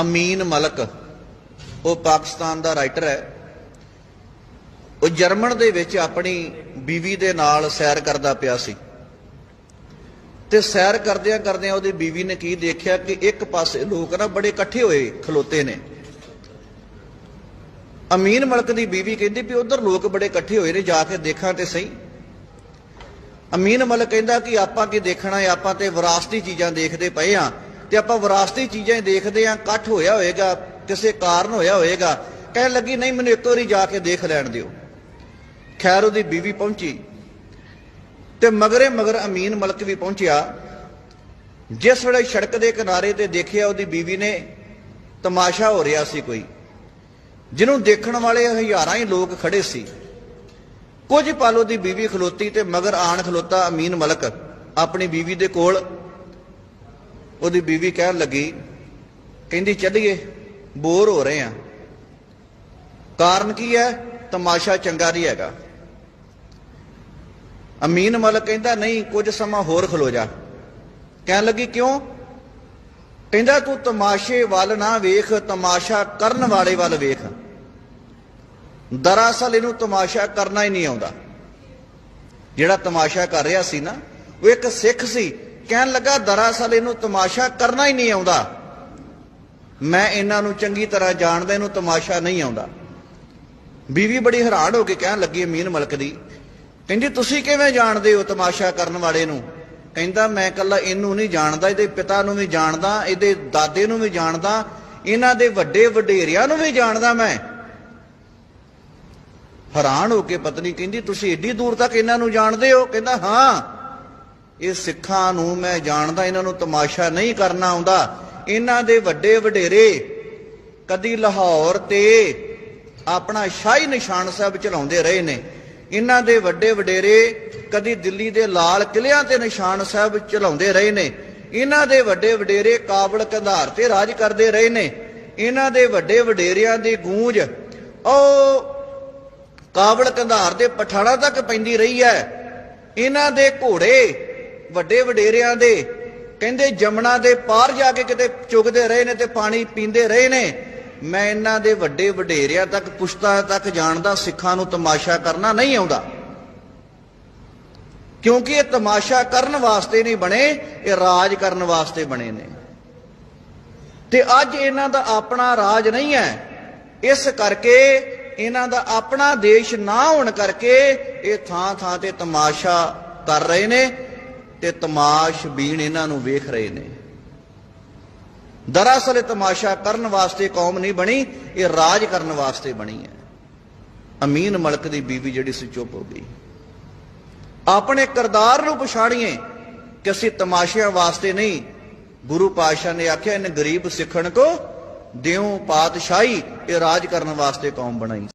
ਅਮੀਨ ਮਲਕ, ਉਹ Pakistan the writer ਹੈ, ਉਹ ਜਰਮਨ ਦੇ ਵਿੱਚ ਆਪਣੀ ਬੀਵੀ ਦੇ ਨਾਲ ਸੈਰ ਕਰਦਾ ਪਿਆ ਸੀ। ਤੇ ਸੈਰ ਕਰਦਿਆਂ ਕਰਦਿਆਂ ਉਹਦੀ ਬੀਵੀ ਨੇ ਕੀ ਦੇਖਿਆ ਕਿ ਇੱਕ ਪਾਸੇ ਲੋਕ ਨਾ ਬੜੇ ਇਕੱਠੇ ਹੋਏ, ਖਲੋਤੇ ਨੇ। ਅਮੀਨ ਮਲਕ ਦੀ ਬੀਵੀ ਕਹਿੰਦੀ ਵੀ ਉਧਰ ਲੋਕ ਬੜੇ ਇਕੱਠੇ ਹੋਏ ਨੇ, ਜਾ ਕੇ ਦੇਖਾਂ ਤੇ ਸਹੀ। ਅਮੀਨ ਮਲਕ ਕਹਿੰਦਾ ਕਿ ਆਪਾਂ ਕੀ ਦੇਖਣਾ ਹੈ, ਆਪਾਂ ਤੇ ਵਿਰਾਸਤੀ ਚੀਜ਼ਾਂ ਦੇਖਦੇ ਪਏ ਆ ਤੇ ਆਪਾਂ ਵਿਰਾਸਤੀ ਚੀਜ਼ਾਂ ਹੀ ਦੇਖਦੇ ਆ, ਇਕੱਠ ਹੋਇਆ ਹੋਏਗਾ, ਕਿਸੇ ਕਾਰਨ ਹੋਇਆ ਹੋਏਗਾ, ਕਹਿਣ ਲੱਗੀ, ਨਹੀਂ, ਮੈਨੂੰ ਇੱਕ ਵਾਰੀ ਜਾ ਕੇ ਦੇਖ ਲੈਣ ਦਿਓ। ਖੈਰ, ਉਹਦੀ ਬੀਵੀ ਪਹੁੰਚੀ ਤੇ ਮਗਰੇ ਮਗਰ ਅਮੀਨ ਮਲਕ ਵੀ ਪਹੁੰਚਿਆ। ਜਿਸ ਵੇਲੇ ਸੜਕ ਦੇ ਕਿਨਾਰੇ ਤੇ ਦੇਖਿਆ, ਉਹਦੀ ਬੀਵੀ ਨੇ ਤਮਾਸ਼ਾ ਹੋ ਰਿਹਾ ਸੀ ਕੋਈ। ਜਿਹਨੂੰ ਦੇਖਣ ਵਾਲੇ ਹਜ਼ਾਰਾਂ ਹੀ ਲੋਕ ਖੜੇ ਸੀ। ਕੁਝ ਪਲ ਉਹਦੀ ਬੀਵੀ ਖਲੋਤੀ ਤੇ ਮਗਰ ਆਣ ਖਲੋਤਾ ਅਮੀਨ ਮਲਕ, ਆਪਣੀ ਬੀਵੀ ਦੇ ਕੋਲ। ਉਹਦੀ ਬੀਵੀ ਕਹਿਣ ਲੱਗੀ, ਕਹਿੰਦੀ, ਚੱਲੀਏ, ਬੋਰ ਹੋ ਰਹੇ ਆ। ਕਾਰਨ ਕੀ ਹੈ? ਤਮਾਸ਼ਾ ਚੰਗਾ ਨਹੀਂ ਹੈਗਾ। ਅਮੀਨ ਮਲਕ ਕਹਿੰਦਾ, ਨਹੀਂ, ਕੁਝ ਸਮਾਂ ਹੋਰ ਖਲੋ ਜਾ। ਕਹਿਣ ਲੱਗੀ, ਕਿਉਂ? ਕਹਿੰਦਾ, ਤੂੰ ਤਮਾਸ਼ੇ ਵੱਲ ਨਾ ਵੇਖ, ਤਮਾਸ਼ਾ ਕਰਨ ਵਾਲੇ ਵੱਲ ਵੇਖ। ਦਰਅਸਲ ਇਹਨੂੰ ਤਮਾਸ਼ਾ ਕਰਨਾ ਹੀ ਨਹੀਂ ਆਉਂਦਾ। ਜਿਹੜਾ ਤਮਾਸ਼ਾ ਕਰ ਰਿਹਾ ਸੀ ਨਾ, ਉਹ ਇੱਕ ਸਿੱਖ ਸੀ। ਕਹਿਣ ਲੱਗਾ, ਦਰਅਸਲ ਇਹਨੂੰ ਤਮਾਸ਼ਾ ਕਰਨਾ ਹੀ ਨਹੀਂ ਆਉਂਦਾ। ਮੈਂ ਇਹਨਾਂ ਨੂੰ ਚੰਗੀ ਤਰ੍ਹਾਂ ਜਾਣਦਾ, ਇਹਨੂੰ ਤਮਾਸ਼ਾ ਨਹੀਂ ਆਉਂਦਾ। ਬੀਵੀ ਬੜੀ ਹੈਰਾਨ ਹੋ ਕੇ ਕਹਿਣ ਲੱਗੀ ਅਮੀਨ ਮਲਕ ਦੀ, ਕਹਿੰਦੀ, ਤੁਸੀਂ ਕਿਵੇਂ ਜਾਣਦੇ ਹੋ ਤਮਾਸ਼ਾ ਕਰਨ ਵਾਲੇ ਨੂੰ? ਕਹਿੰਦਾ, ਮੈਂ ਕੱਲਾ ਇਹਨੂੰ ਨਹੀਂ ਜਾਣਦਾ, ਇਹਦੇ ਪਿਤਾ ਨੂੰ ਵੀ ਜਾਣਦਾ, ਇਹਦੇ ਦਾਦੇ ਨੂੰ ਵੀ ਜਾਣਦਾ, ਇਹਨਾਂ ਦੇ ਵੱਡੇ ਵਡੇਰਿਆਂ ਨੂੰ ਵੀ ਜਾਣਦਾ ਮੈਂ। ਹੈਰਾਨ ਹੋ ਕੇ ਪਤਨੀ ਕਹਿੰਦੀ, ਤੁਸੀਂ ਏਡੀ ਦੂਰ ਤੱਕ ਇਹਨਾਂ ਨੂੰ ਜਾਣਦੇ ਹੋ? ਕਹਿੰਦਾ, ਹਾਂ। ਇਹ ਸਿੱਖਾਂ ਨੂੰ ਮੈਂ ਜਾਣਦਾ, ਇਹਨਾਂ ਨੂੰ ਤਮਾਸ਼ਾ ਨਹੀਂ ਕਰਨਾ ਆਉਂਦਾ। ਇਹਨਾਂ ਦੇ ਵੱਡੇ ਵਡੇਰੇ ਕਦੀ ਲਾਹੌਰ ਤੇ ਆਪਣਾ ਸ਼ਾਹੀ ਨਿਸ਼ਾਨ ਸਾਹਿਬ ਚਲਾਉਂਦੇ ਰਹੇ ਨੇ। ਇਹਨਾਂ ਦੇ ਵੱਡੇ ਵਡੇਰੇ ਕਦੀ ਦਿੱਲੀ ਦੇ ਲਾਲ ਕਿਲਿਆਂ ਤੇ ਨਿਸ਼ਾਨ ਸਾਹਿਬ ਚਲਾਉਂਦੇ ਰਹੇ ਨੇ। ਇਹਨਾਂ ਦੇ ਵੱਡੇ ਵਡੇਰੇ ਕਾਬਲ ਕੰਧਾਰ ਤੇ ਰਾਜ ਕਰਦੇ ਰਹੇ ਨੇ। ਇਹਨਾਂ ਦੇ ਵੱਡੇ ਵਡੇਰਿਆਂ ਦੀ ਗੂੰਜ, ਉਹ ਕਾਬਲ ਕੰਧਾਰ ਦੇ ਪਠਾਣਾ ਤੱਕ ਪੈਂਦੀ ਰਹੀ ਹੈ। ਇਹਨਾਂ ਦੇ ਘੋੜੇ ਵੱਡੇ ਵਡੇਰਿਆਂ ਦੇ, ਕਹਿੰਦੇ ਜਮਨਾ ਦੇ ਪਾਰ ਜਾ ਕੇ ਕਿਤੇ ਚੁਗਦੇ ਰਹੇ ਨੇ ਤੇ ਪਾਣੀ ਪੀਂਦੇ ਰਹੇ ਨੇ, ਮੈਂ ਇਹਨਾਂ ਦੇ ਵੱਡੇ ਵਡੇਰਿਆਂ ਤੱਕ, ਪੁਸ਼ਤਾਂ ਤੱਕ ਜਾਣਦਾ, ਸਿੱਖਾਂ ਨੂੰ ਤਮਾਸ਼ਾ ਕਰਨਾ ਨਹੀਂ ਆਉਂਦਾ। ਕਿਉਂਕਿ ਇਹ ਤਮਾਸ਼ਾ ਕਰਨ ਵਾਸਤੇ ਨਹੀਂ ਬਣੇ, ਇਹ ਰਾਜ ਕਰਨ ਵਾਸਤੇ ਬਣੇ ਨੇ। ਤੇ ਅੱਜ ਇਹਨਾਂ ਦਾ ਆਪਣਾ ਰਾਜ ਨਹੀਂ ਹੈ। ਇਸ ਕਰਕੇ ਇਹਨਾਂ ਦਾ ਆਪਣਾ ਦੇਸ਼ ਨਾ ਹੋਣ ਕਰਕੇ ਇਹ ਥਾਂ ਥਾਂ ਤੇ ਤਮਾਸ਼ਾ ਕਰ ਰਹੇ ਨੇ। ਤੇ ਤਮਾਸ਼ ਬੀਣ ਇਹਨਾਂ ਨੂੰ ਵੇਖ ਰਹੇ ਨੇ। ਦਰਅਸਲ ਇਹ ਤਮਾਸ਼ਾ ਕਰਨ ਵਾਸਤੇ ਕੌਮ ਨਹੀਂ ਬਣੀ, ਇਹ ਰਾਜ ਕਰਨ ਵਾਸਤੇ ਬਣੀ ਹੈ। ਅਮੀਨ ਮਲਕ ਦੀ ਬੀਵੀ ਜਿਹੜੀ ਸੀ ਚੁੱਪ ਹੋ ਗਈ। ਆਪਣੇ ਕਰਦਾਰ ਨੂੰ ਪਛਾਣੀਏ ਕਿ ਅਸੀਂ ਤਮਾਸ਼ਿਆਂ ਵਾਸਤੇ ਨਹੀਂ, ਗੁਰੂ ਪਾਤਸ਼ਾਹ ਨੇ ਆਖਿਆ, ਇਹਨੇ ਗਰੀਬ ਸਿੱਖਣ ਕੋ, ਦਿਉ ਪਾਤਸ਼ਾਹੀ, ਇਹ ਰਾਜ ਕਰਨ ਵਾਸਤੇ ਕੌਮ ਬਣਾਈ।